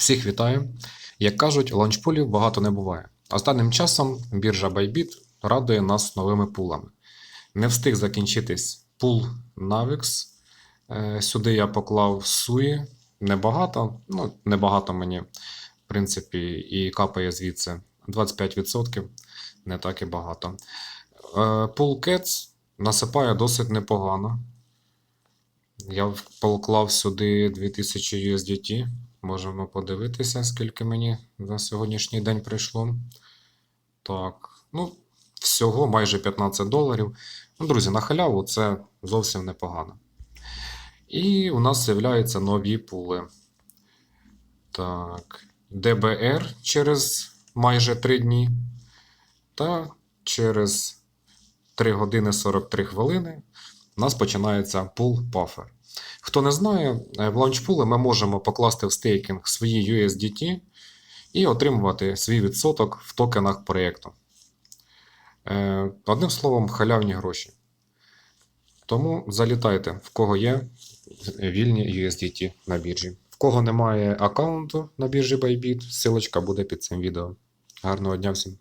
Всіх вітаю. Як кажуть, лаунчпулів багато не буває. Останнім часом біржа Bybit радує нас новими пулами. Не встиг закінчитись пул Navix. Е, Сюди я поклав SUI. Небагато, ну, небагато мені, в принципі, і капає звідси 25%, не так і багато. Е, Пул Cats насипає досить непогано. Я поклав сюди 2000 USDT. Можемо подивитися, скільки мені за сьогоднішній день прийшло. Так, ну, всього майже 15 доларів. Ну, друзі, на халяву це зовсім непогано. І у нас з'являються нові пули. Так, DBR через майже 3 дні. Та через 3 години 43 хвилини у нас починається пул Puffer. Хто не знає, е, в лаунчпули ми можемо покласти в стейкінг свої USDT і отримувати свій відсоток в токенах проєкту. Е, Одним словом, халявні гроші. Тому залітайте, в кого є вільні USDT на біржі. В кого немає аккаунту на біржі Bybit, ссылочка буде під цим відео. Гарного дня всім!